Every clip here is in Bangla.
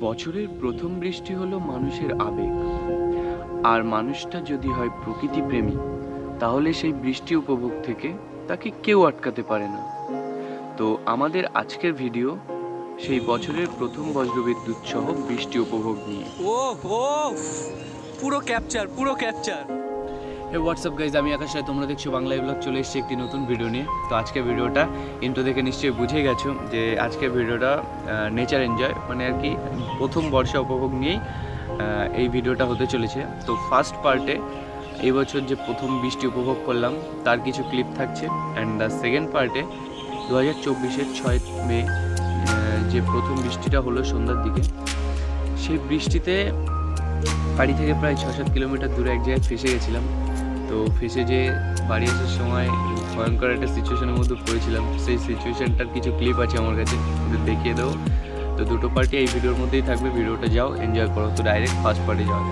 বছরের প্রথম বৃষ্টি হলো মানুষের আবেগ। আর মানুষটা যদি হয় প্রকৃতি প্রেমী তাহলে সেই বৃষ্টি উপভোগ থেকে তাকে কেউ আটকাতে পারে না। তো আমাদের আজকের ভিডিও সেই বছরের প্রথম বজ্রবিদ্যুৎ সহ বৃষ্টি উপভোগ নিয়ে। ও পুরো ক্যাপচার পুরো ক্যাপচার হে হোয়াটসঅ্যাপ গাইজ আমি আকাশ রায়। তোমরা দেখছ বাংলা ব্লগ। চলে এসেছি একটি নতুন ভিডিও নিয়ে। তো আজকের ভিডিওটা ইন্ট্রো দেখে নিশ্চয়ই বুঝে গেছো যে আজকের ভিডিওটা নেচার এনজয় মানে আর কি প্রথম বর্ষা উপভোগ নিয়েই এই ভিডিওটা হতে চলেছে। তো ফার্স্ট পার্টে এই বছর যে প্রথম বৃষ্টি উপভোগ করলাম, তার কিছু ক্লিপ থাকছে। অ্যান্ড দ্য সেকেন্ড পার্টে দু হাজার চব্বিশের ছয় মে যে প্রথম বৃষ্টিটা হলো সন্ধ্যার দিকে, সেই বৃষ্টিতে বাড়ি থেকে প্রায় ছ সাত কিলোমিটার দূরে এক জায়গায় ফেসে গেছিলাম। তো ফেসে যে বাড়ি আসার সময় ভয়ঙ্কর একটা সিচুয়েশনের মধ্যে পড়েছিলাম। সেই সিচুয়েশনটার কিছু ক্লিপ আছে আমার কাছে দেখিয়ে দেবো তো দুটো পার্টি এই ভিডিওর মধ্যেই থাকবে, ভিডিওটা যাও এনজয় করো। তো ডাইরেক্ট ফার্স্ট পার্টি যাক।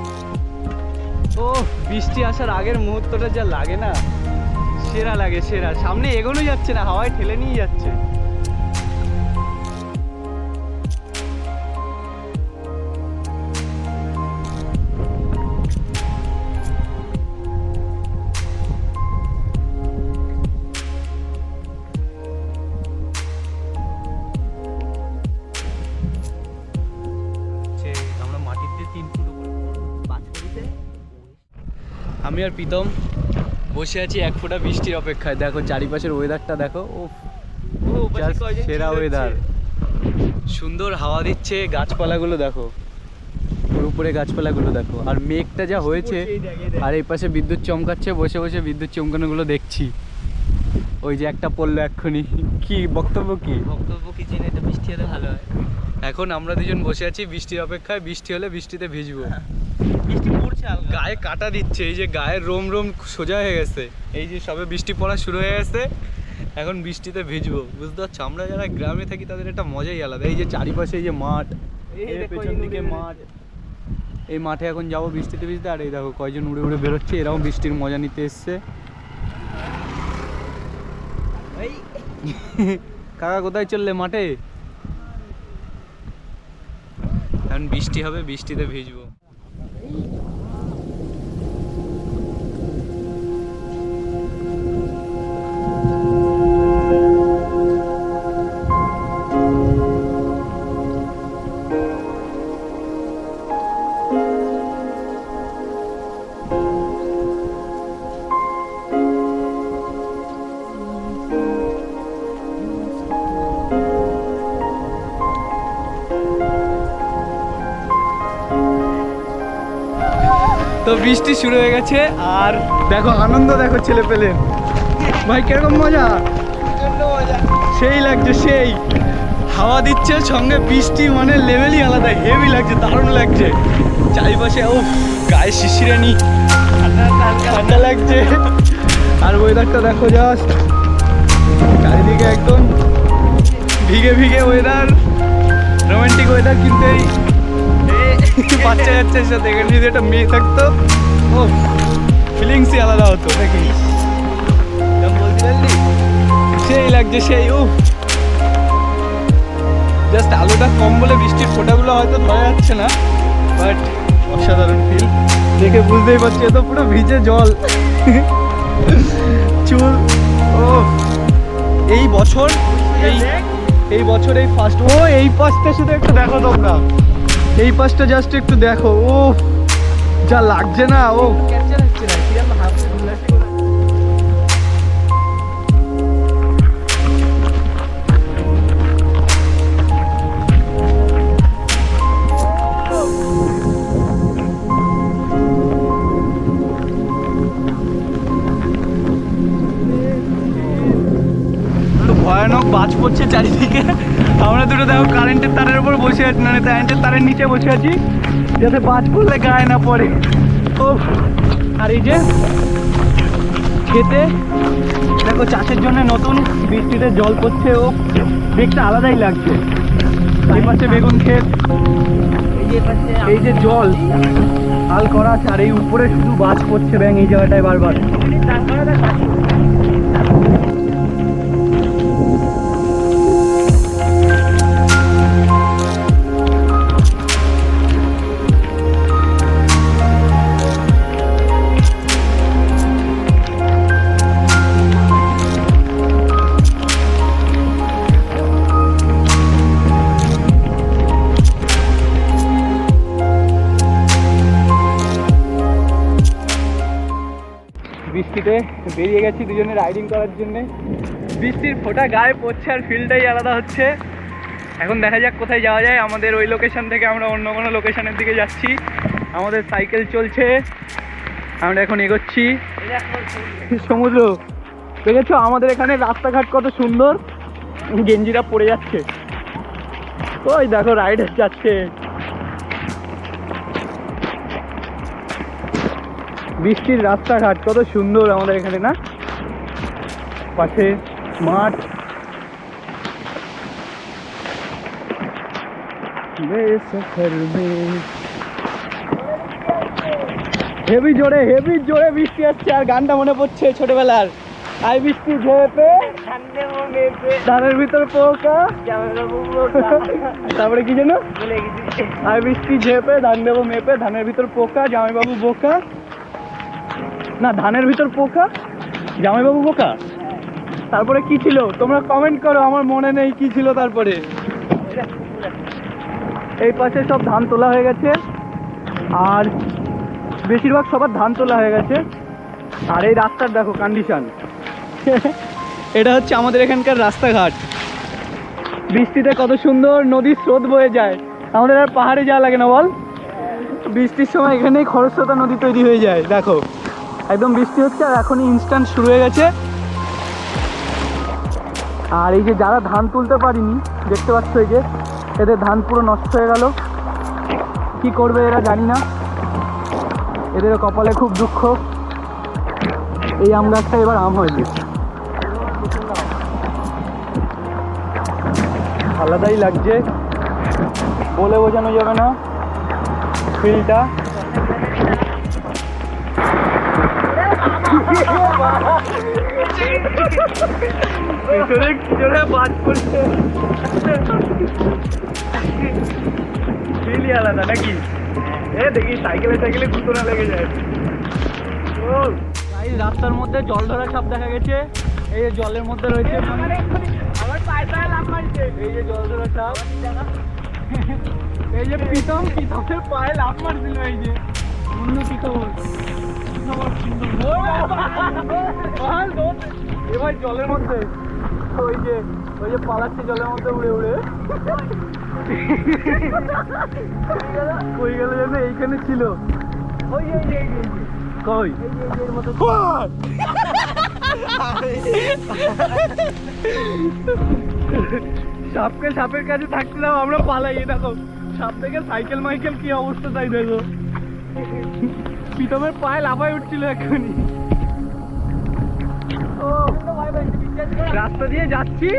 ও, বৃষ্টি আসার আগের মুহূর্তটা যা লাগে না। সেরা লাগে, সেরা। সামনে এগোনো যাচ্ছে না, হাওয়ায় ঠেলে নিয়ে যাচ্ছে। আর প্রীতম বসে আছি এক ফোঁটা বৃষ্টির অপেক্ষায়। দেখো চারিপাশের ওয়েদারটা দেখো ও সেরা ওয়েদার সুন্দর হাওয়া দিচ্ছে গাছপালাগুলো দেখো উপরে গাছপালাগুলো দেখো। আর মেঘটা যা হয়েছে আর এই পাশে বিদ্যুৎ চমকাচ্ছে বসে বসে বিদ্যুৎ চমকানোগুলো দেখছি। ওই যে একটা পড়ল এক্ষুনি। কি বক্তব্য কি? বক্তব্য কি তো বৃষ্টি হলে ভালো হয়। এখন আমরা দুজন বসে আছি বৃষ্টির অপেক্ষায় বৃষ্টি হলে বৃষ্টিতে ভিজবো। বৃষ্টি পড়ছে গায়ে কাটা দিচ্ছে এই যে গায়ের রোম রোম সোজা হয়ে গেছে। এই যে সবে বৃষ্টি পড়া শুরু হয়ে গেছে এখন বৃষ্টিতে ভিজবো বুঝতে পারছ? আমরা যারা গ্রামে থাকি তাদের একটা মজাই আলাদা। এই যে চারিপাশে এই যে মাঠ এই পেছন দিকে মাঠ। এই মাঠে এখন যাব বৃষ্টিতে ভিজতে আর এই দেখো কয়জন উড়ে উড়ে বেরোচ্ছে এরকম বৃষ্টির মজা নিতে এসছে। এই। কাকা কোথায় চললে মাঠে এখন বৃষ্টি হবে বৃষ্টিতে ভিজবো। বৃষ্টি শুরু হয়ে গেছে আর দেখো, আনন্দ দেখো ছেলে পেলে। ভাই, কীরকম মজা? সেই লাগছে, সেই। হাওয়া দিচ্ছে, সঙ্গে বৃষ্টি মানে লেভেলই আলাদা হেভি লাগছে, দারুণ লাগছে। চারিপাশে ও গায়ে শিশিরে নি ঠান্ডা লাগছে। আর ওয়েদারটা দেখো জাস্ট চারিদিকে একদম ভিগে ভিগে ওয়েদার রোমান্টিক ওয়েদার কিন্তু এই বাচ্চা যাচ্ছে সাথে, এখানে যদি একটা মেয়ে থাকতো, ও ফিলিংসই আলাদা হতো, নাকি? সেই লাগছে, সেই ও জাস্ট আলোটা কম বলে বৃষ্টির ফোঁটাগুলো হয়তো ধরা যাচ্ছে না বাট অসাধারণ ফিল দেখে বুঝতেই পারছি, এ তো পুরো ভিজে জল। চুল ও এই বছর, এই এই বছর এই ফার্স্ট ও, এই পাশটা শুধু একটু দেখো তোমরা। এই পাশটা জাস্ট একটু দেখো ও যা লাগছে না ও পড়ছে চারিদিকে। আমরা দুটো দেখো কারেন্টের তারের উপর বসে আছি মানে কারেন্টের তারের নিচে বসে আছি, যাতে বাজ পড়লে গায়ে না পড়ে। ও আর এই যে খেতে, দেখো চাষের জন্য নতুন বৃষ্টিতে জল পড়ছে, ও দেখতে আলাদাই লাগছে। এই পাশে বেগুন ক্ষেত, এই যে জল, হাল করা আছে, আর এই উপরে শুধু বাজ পড়ছে ব্যাং এই জায়গাটায় বারবার। বৃষ্টিতে বেরিয়ে গেছি দুজনে রাইডিং করার জন্যে। বৃষ্টির ফোঁটা গায়ে পড়ছে আর ফিলটাই আলাদা হচ্ছে। এখন দেখা যাক কোথায় যাওয়া যায়। আমাদের ওই লোকেশন থেকে আমরা অন্য কোনো লোকেশানের দিকে যাচ্ছি। আমাদের সাইকেল চলছে। আমরা এখন এগোচ্ছি। সমুদ্র, দেখেছ? আমাদের এখানে রাস্তাঘাট কত সুন্দর। গেঞ্জিরা পড়ে যাচ্ছে। ওই দেখো রাইডার যাচ্ছে। বৃষ্টির রাস্তাঘাট কত সুন্দর আমাদের এখানে না? পাশে মাঠ। হেভি জোরে হেভি জোরে বৃষ্টি আসছে আর গানটা মনে পড়ছে ছোটবেলার। আই বৃষ্টি ঝেপে ধানের ভিতর পোকা। তারপরে কি যেন? আই বৃষ্টি ঝেপে ধান দেবো মেপে ধানের ভিতর পোকা জামাইবাবু বোকা। না, ধানের ভিতর পোকা? জামাইবাবু পোকা? তারপরে কি ছিল? তোমরা কমেন্ট করো, আমার মনে নেই কি ছিল তারপরে। এই পাশে সব ধান তোলা হয়ে গেছে। আর বেশিরভাগ সবার ধান তোলা হয়ে গেছে। আর এই রাস্তার দেখো কন্ডিশন এটা হচ্ছে আমাদের এখানকার রাস্তাঘাট। বৃষ্টিতে কত সুন্দর নদীর স্রোত বয়ে যায়। আমাদের আর পাহাড়ে যাওয়া লাগে না, বল? বৃষ্টির সময় এখানেই খরস্রোতা নদী তৈরি হয়ে যায়, দেখো। একদম বৃষ্টি হচ্ছে আর এখনই ইনস্ট্যান্ট শুরু হয়ে গেছে। আর এই যে যারা ধান তুলতে পারিনি, দেখতে পাচ্ছ এই যে, এদের ধান পুরো নষ্ট হয়ে গেল। কি করবে এরা জানি না। এদের কপালে খুব দুঃখ। এই আম গাছটা এবার আম হয়নি আলাদাই লাগছে। বলে বোঝানো যাবে না। ফিলটা ভেতরে কি জোরে বাজ ফিলই আলাদা নাকি? এ দেখি সাইকেলে সাইকেলে না লেগে যায়। ও রাস্তার মধ্যে জল ধরা সাপ দেখা গেছে। এই যে জলের মধ্যে রয়েছে আমার পায়টা লাভ মারছে। এই যে জল ধরা সাপ। এই যে প্রীতম প্রীতমের পায়ে লাফ মারছিল এই যে। অন্য প্রীতম এবার জলের মধ্যে ওই যে ওই যে পালাচ্ছে জলের মধ্যে উড়ে উড়ে। কই গেল যেন এইখানে ছিল ওই কই সাপকে সাপের কাছে থাকছিলাম আমরা পালাই। দেখো সাপ থেকে সাইকেল মাইকেল কি অবস্থা তাই দেখো। প্রীতমের পায়ে লাফায় উঠছিল ও, রাস্তা দিয়ে যাচ্ছি?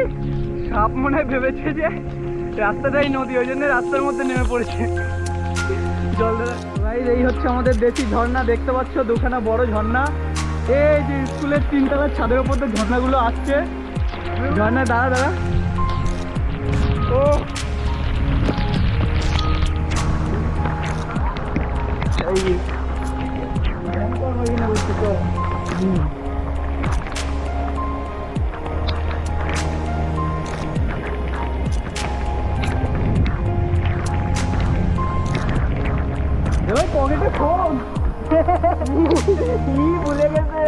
সাপ মনে হয় ভেবেছে যে রাস্তাটাই নদী, ওই জন্য রাস্তার মধ্যে নেমে পড়েছে। জল ভাই এই হচ্ছে আমাদের দেশি ঝর্ণা, দেখতে পাচ্ছ দুখানা বড় ঝর্ণা। এই যে স্কুলের তিনতলার ছাদের উপর দিয়ে ঝর্ণাগুলো আসছে। ঝর্ণা, দাঁড়া দাঁড়া। ও। এই এবার পকেটে ফোন কি ভুলে গেছে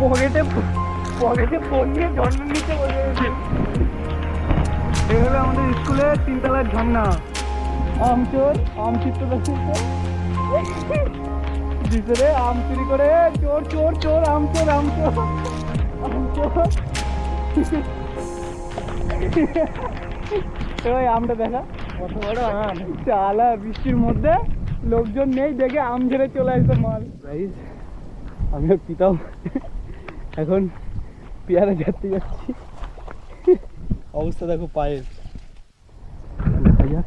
পকেটে পকেটে ফোন নিয়ে জন্ম নিতে বসে গেছে এই হলো আমাদের স্কুলের তিনতলার ঝর্ণা। আমচোর আম চিত্র ভিতরে আম চুরি করে চোর চোর চোর আম চোর আম চোর আম চোর। ওই আমটা দেখা। কত বড় আম? চালা বৃষ্টির মধ্যে লোকজন নেই দেখে আম ঝেড়ে চলে আসছে মাল। গাইস আমি আর পিতাম এখন পেয়ারা যাতে যাচ্ছি। অবস্থা দেখো পায়ের। দেখা যাক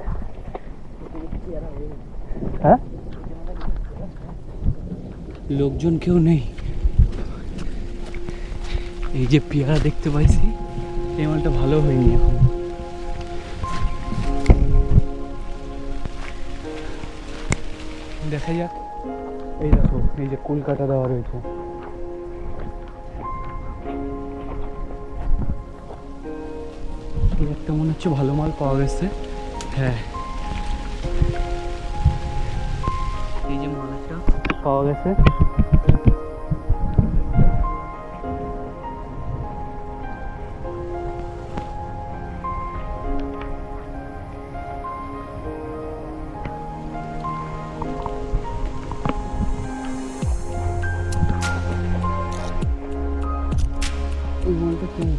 হ্যাঁ? লোকজন কেউ নেই। এই যে পেয়ারা দেখতে পাইছি, এই মালটা ভালো হয়নি এখন। দেখা যাক। এই দেখো, এই যে কলকাতা দেওয়া রয়েছে। একটা মনে হচ্ছে ভালো মাল পাওয়া গেছে। হ্যাঁ। এই যে মালটা পাওয়া গেছে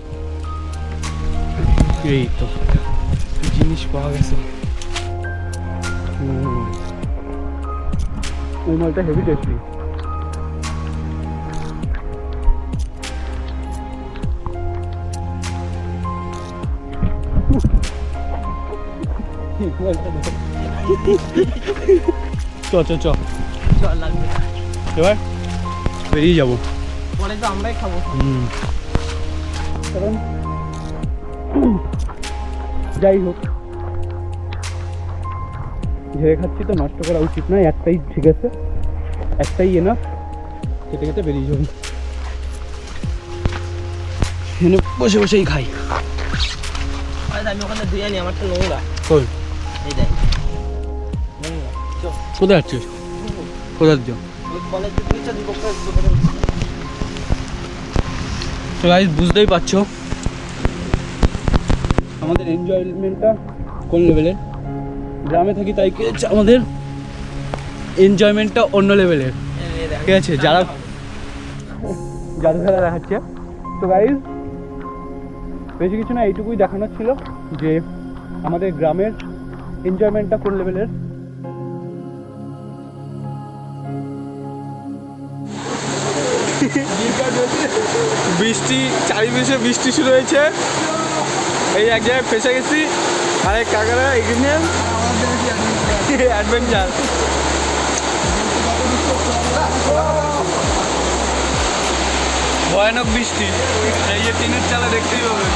এই তো জিনিস পাওয়া গেছে হুম। ওই মালটা হেভি টেস্টি চ চ চ চল লাগবে এবার বেরিয়ে যাব পরে তো আমরাই খাব হুম কারণ যাই হোক ঝেড়ে খাচ্ছি তো নষ্ট করা উচিত নয় একটাই ঠিক আছে একটাই এনাফ খেতে খেতে বেরিয়ে যাব। এনে বসে বসেই খাই। আমি ওখানে ধুয়ে আমারটা নোংরা। কই? এই দেখ। কোথায় যাচ্ছিস কোথায় যাচ্ছ? ওই কলেজ দিকে দিব তো গাইজ বুঝতেই পারছ। আমাদের এনজয়মেন্টটা কোন লেভেলের গ্রামে থাকি তাই কি হচ্ছে আমাদের এনজয়মেন্টটা অন্য লেভেলের ঠিক আছে, যারা জাদু খেলা দেখাচ্ছে। তো গাইজ বেশি কিছু না, এইটুকুই দেখানোর ছিল যে আমাদের গ্রামের এনজয়মেন্টটা কোন লেভেলের বৃষ্টি, চারিপাশে বৃষ্টি শুরু হয়েছে। এই এক জায়গায় ফেসে গেছি। আরেক কাকারা এখানে অ্যাডভেঞ্চার ভয়ানক বৃষ্টি। এই যে টিনের চালা দেখতেই পাবে।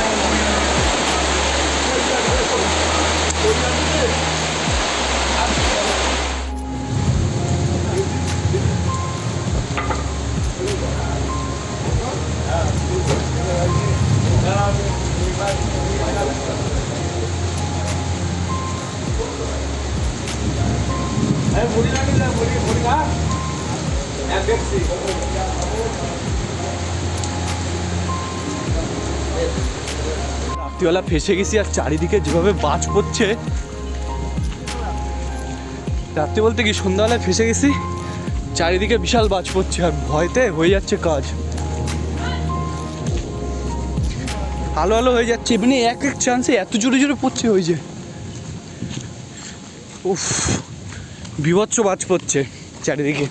রাত্রিবেলা ফেসে গেছি আর চারিদিকে যেভাবে বাজ পড়ছে। রাত্রি বলতে কি সন্ধ্যাবেলায় ফেসে গেছি? চারিদিকে বিশাল বাজ পড়ছে আর ভয়তে হয়ে যাচ্ছে কাজ। আলো আলো হয়ে যাচ্ছে এমনি এক এক চান্সে এত জোরে জোরে পড়ছে ওই যে। উফ, বিভৎস বাজ পড়ছে চারিদিকে।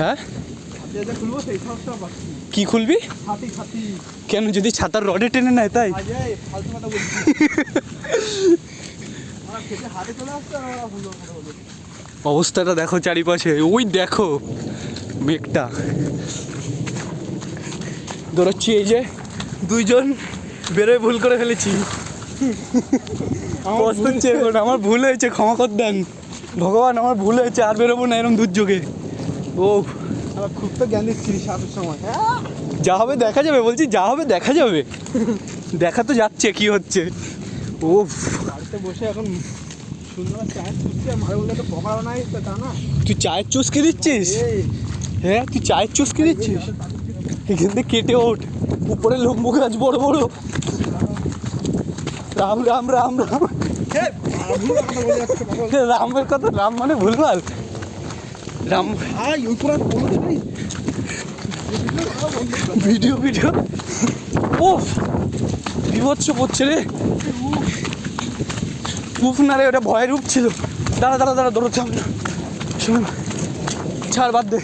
হ্যাঁ? কি খুলবি? কেন, যদি ছাতার রডে টেনে নেয় তাই? অবস্থাটা দেখো চারিপাশে, ওই দেখো মেঘটা। দৌড়াচ্ছি এই যে দুইজন, বেরোয় ভুল করে ফেলেছি। পস্তাচ্ছে এখন আমার ভুল হয়েছে ক্ষমা কর দেন। ভগবান আমার ভুল হয়েছে আর বেরোবো না এরকম দুর্যোগে। ও আবার খুব তো জ্ঞান দিচ্ছিস সাতের সময়। যা হবে দেখা যাবে বলছি যা হবে দেখা যাবে। দেখা তো যাচ্ছে কি হচ্ছে? ও বাড়িতে বসে এখন সুন্দর চায় খুঁজছে মারে বললে তো পকড়াও নাই তো তা না। তুই চায়ের চুস্কি দিচ্ছিস? হ্যাঁ তুই চায়ের চুস্কি দিচ্ছিস? এখান থেকে কেটে ওঠ। উপরে লম্বু গাছ বড় বড়। রাম রাম রাম রাম। রামের কথা রাম মানে ভুলভাল। রাম ভাই ওই পুরো ভিডিও ভিডিও। ও বিভৎস পড়ছে রে উফ না রে ওটা ভয়ের রূপ ছিল। দাঁড়া দাঁড়া দাঁড়া দৌড়াতে হবে না। শোন ছাড় বাদ দে।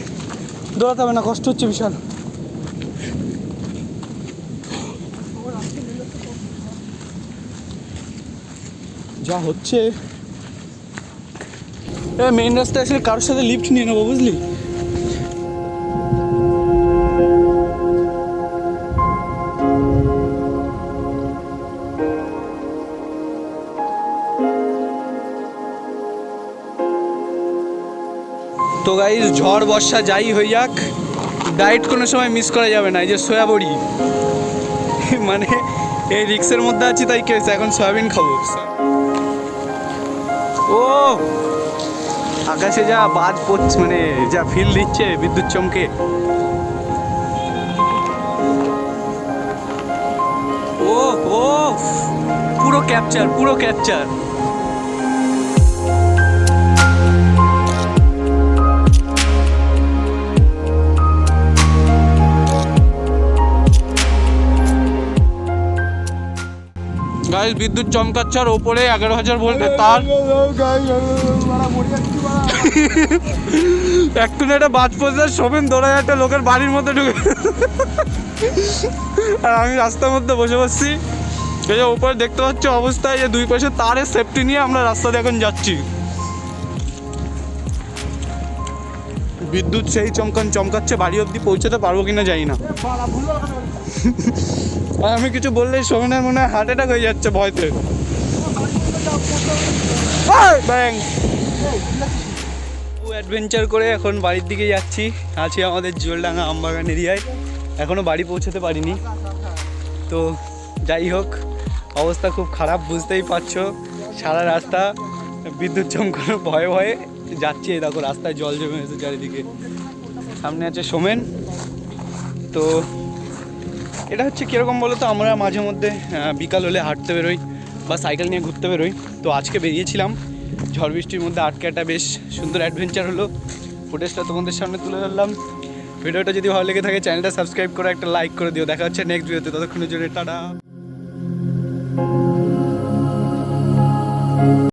দৌড়াতে হবে না কষ্ট হচ্ছে বিশাল। যা হচ্ছে। এ মেইন রাস্তায় আসলে কারোর সাথে লিফট নিয়ে নেব, বুঝলি? তো গাইজ ঝড়, বর্ষা যাই হয়ে যাক ডায়েট কোনো সময় মিস করা যাবে না, এই যে সয়া বড়ি। মানে এই রিক্সের মধ্যে আছি, তাই কেছে এখন সয়াবিন খাব। ও! আকাশে যা বাজ পড়ছে মানে যা ফিল দিচ্ছে বিদ্যুৎ চমকে। ও ও! পুরো ক্যাপচার পুরো ক্যাপচার বিদ্যুৎ চমকাচ্ছে আর ওপরে এগারো হাজার ভোল্টের তার। একটু না একটা বাজ পড়ছে সোমেন দৌড়ায় একটা লোকের বাড়ির মধ্যে ঢুকে। আর আমি রাস্তার মধ্যে বসে বসছি। এই যে উপরে দেখতে পাচ্ছি অবস্থায় যে দুই পাশে তারের সেফটি নিয়ে আমরা রাস্তাতে এখন যাচ্ছি। বিদ্যুৎ সেই চমকান চমকাচ্ছে, বাড়ি অবধি পৌঁছাতে পারব কিনা জানি না। আর আমি কিছু বললেই সোমেনের মনে হয় হার্ট অ্যাটাক হয়ে যাচ্ছে ভয়তে। ব্যাং অ্যাডভেঞ্চার করে এখন বাড়ির দিকে যাচ্ছি। আছি আমাদের জোলডাঙ্গা আমবাগান এরিয়ায়। এখনও বাড়ি পৌঁছাতে পারিনি। তো যাই হোক, অবস্থা খুব খারাপ, বুঝতেই পারছ। সারা রাস্তা বিদ্যুৎ চমকানোর ভয়ে ভয়ে যাচ্ছি। এই দেখো, রাস্তায় জল জমে গেছে চারিদিকে। সামনে আছে সোমেন। তো এটা হচ্ছে কীরকম বলো তো, আমরা মাঝে মধ্যে বিকাল হলে হাঁটতে বেরোই বা সাইকেল নিয়ে ঘুরতে বেরোই। তো আজকে বেরিয়েছিলাম, ঝড় বৃষ্টির মধ্যে আটকে একটা বেশ সুন্দর অ্যাডভেঞ্চার হলো। ফুটেজটা তোমাদের সামনে তুলে ধরলাম। ভিডিওটা যদি ভালো লেগে থাকে চ্যানেলটা সাবস্ক্রাইব করে একটা লাইক করে দিও। দেখা হচ্ছে নেক্সট ভিডিওতে ততক্ষণের জন্য টাটা।